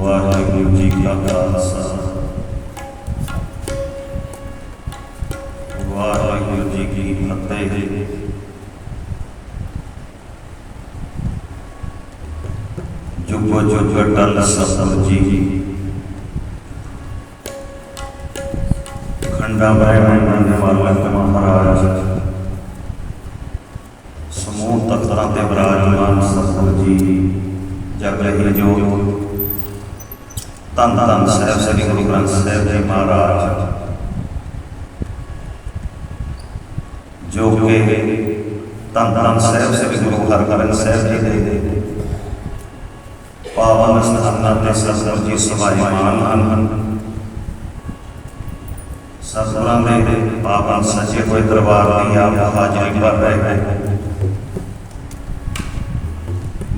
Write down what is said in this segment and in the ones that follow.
ਵਾਹਿਗੁਰੂ ਜੀ ਕਾ ਖਾਲਸਾ। ਵਾਹਿਗੁਰੂ ਜੀ ਕੀ ਫਤਿਹ। ਜੁਗੋ ਜੁਗ ਟਲ ਸਤਿ ਜੀ। ਖੰਡਾ ਬ੍ਰਹਮੰਡ ਮਾਲਕ ਮਹਾਰਾਜ। ਸਮੂਹ ਤਖਤਾਂ ਤੇ ਵਿਰਾਜਮਾਨ ਸਤਿਗੁਰ ਜੀ। ਜਗ ਰਹੀ ਜੋਤ। ਤਨ ਤਨ ਸਾਹਿਬ ਸ੍ਰੀ ਗੁਰੂ ਗ੍ਰੰਥ ਸਾਹਿਬ ਜੀ ਮਹਾਰਾਜ ਜੋ ਕਿ ਤਨ ਤਨ ਸਾਹਿਬ ਸ੍ਰੀ ਗੁਰੂ ਹਰਗੋਬਿੰਦ ਸਾਹਿਬ ਜੀ ਦੇ ਪਾਵਨ ਸਥਾਨਾਂ ਤੇ ਸਤਿਗੁਰ ਜੀ ਸਮਾਇਮਾਨ ਹਨ ਸਤਿਗੁਰਾਂ ਦੇ ਪਾਵਨ ਸੱਚੇ ਹੋਏ ਦਰਬਾਰ ਦੀ ਆਪ ਹਾਜ਼ਰੀ ਭਰ ਰਹੇ ਹਨ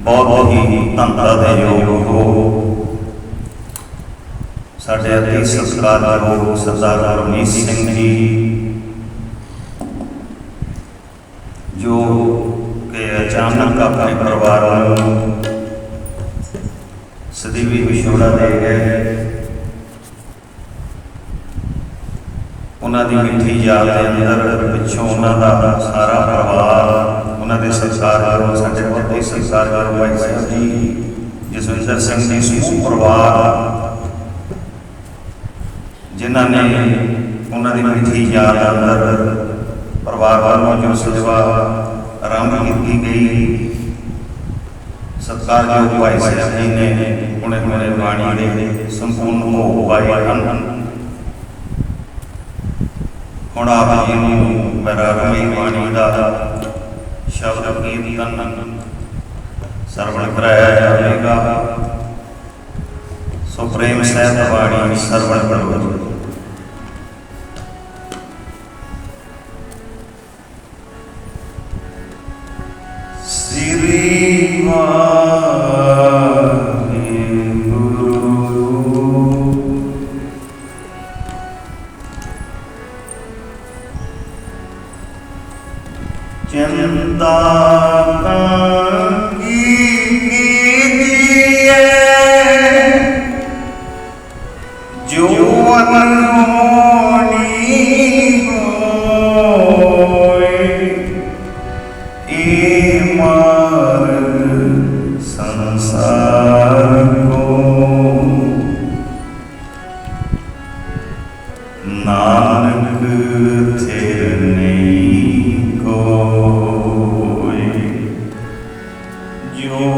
ਬਹੁਤ ਹੀ ਧੰਦਾ ਦੇ ਯੋਗ ਹੋ ਸਾਡੇ ਅਤੀ ਸਤਿਕਾਰਯੋਗ ਸਰਦਾਰ ਰਮਨੀਤ ਸਿੰਘ ਜੀ, ਜੋ ਕਿ ਅਚਾਨਕ ਆਪਣੇ ਪਰਿਵਾਰ ਨੂੰ ਸਦੀਵੀ ਵਿਛੋੜਾ ਦੇ ਗਏ ਉਹਨਾਂ ਦੀ ਮਿੱਠੀ ਯਾਦ ਦੇ ਅੰਦਰ ਪਿੱਛੋਂ ਉਹਨਾਂ ਦਾ ਸਾਰਾ ਪਰਿਵਾਰ, ਉਹਨਾਂ ਦੇ ਸੰਸਕਾਰ ਕਰੋ ਸਾਡੇ ਬਹੁਤ ਹੀ ਸੰਸਕਾਰ ਕਰੋ ਭਾਈ ਜੀ ਜਸਵਿੰਦਰ ਸਿੰਘ ਜੀ, ਸਮੂਹ ਪਰਿਵਾਰ ਜਿਨ੍ਹਾਂ ਨੇ ਉਹਨਾਂ ਦੀ ਮਿੱਠੀ ਯਾਦ ਦੇ ਅੰਦਰ ਪਰਿਵਾਰ ਵੱਲੋਂ ਜੋ ਸੇਵਾ ਆਰੰਭ ਕੀਤੀ ਗਈ ਸਤਿਕਾਰਯੋਗ ਭਾਈ ਸਾਹਿਬ ਜੀ ਨੇ ਹੁਣੇ ਹੁਣੇ ਬਾਣੀ ਦੇ ਸੰਪੂਰਨ ਭੋਗ ਪਾਏ ਹਨ ਹੁਣ ਆਪ ਜੀ ਨੂੰ ਮੇਰਾ ਰਮਈ ਬਾਣੀ ਦਾ ਸ਼ਬਦ ਕੀਰਤਨ ਸਰਵਣ ਕਰਾਇਆ ਜਾਵੇਗਾ ਸੋ ਪ੍ਰੇਮ ਸਹਿਤ ਬਾਣੀ ਸਰਵਣ ਕਰੋ ਚਿੰਤਾ ਕੀ ਕੀਜੀਏ ਜੋ ਅਨਹੋਣੀ ਹੋਏ ਇਹ ਮਾਰਗ ਸੰਸਾਰ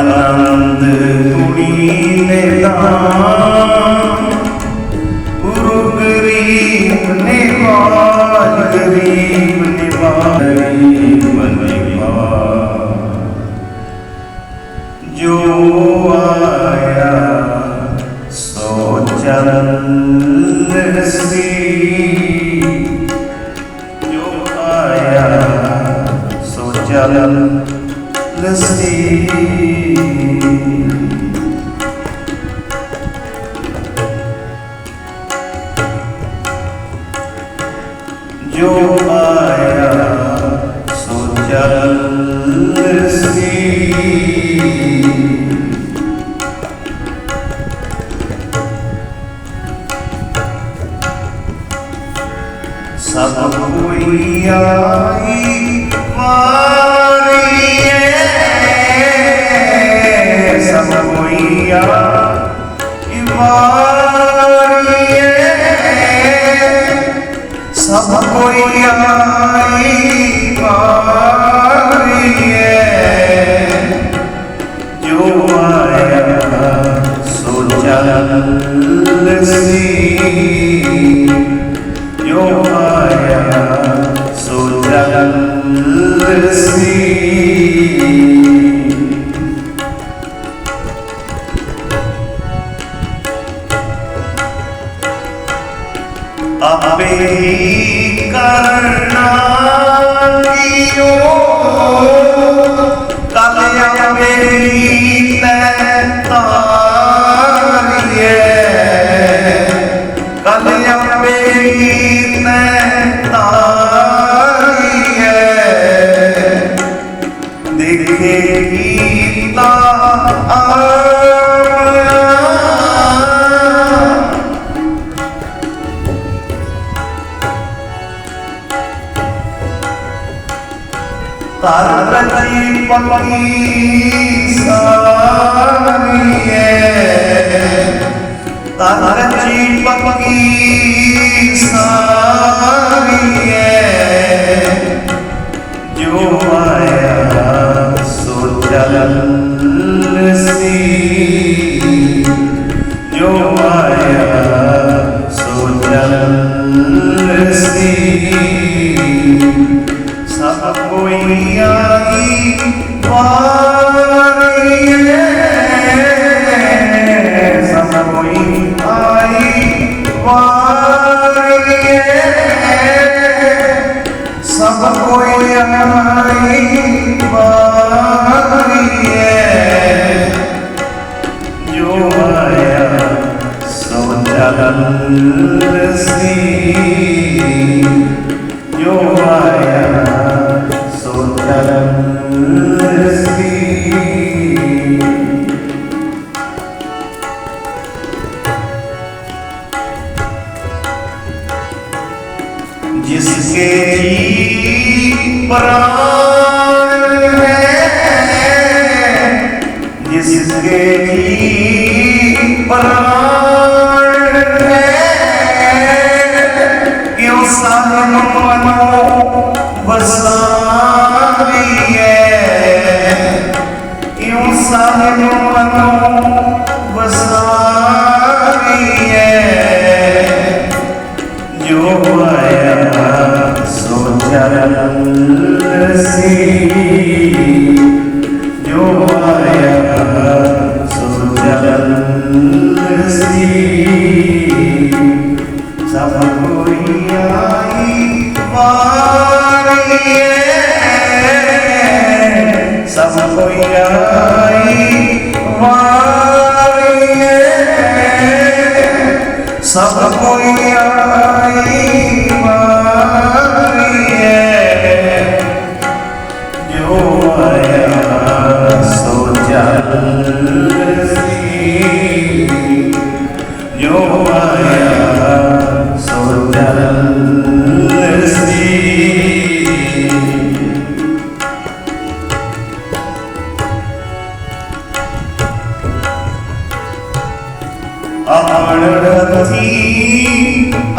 ਆਨੰਦ ਗੁਣੀ ਲੈਤਾ ਗੁਰੂ ਗਰੀਬ ਨਿਵਾਜ ਗਰੀਬ ਸਭ ਕੋਈ ਆਈ ਵਾਰੀਏ ਸਭ ਕੋਈ ਆਈ ਵਾਰੀਏ ਸਭ ਕੋਈ ਆਪੇ ਹੀ ਕਰਨਾ ਕੀਓ ਕਲ ਆਪੇ ਹੀ தரத்தை பற்றி சாரியே தரச்சி பற்றி சாரியே ஜோ ஆயா बदल जो आया सोतल जिसके जी प्राण है जिसके जी प्राण ਬਧਾਈ ਵਾਰੀਏ ਸਭ ਕੋਈ ਆਈ ਵਾਰੀਏ ਜੋ ਆਇਆ ਸੋ ਜਲ ਸੀ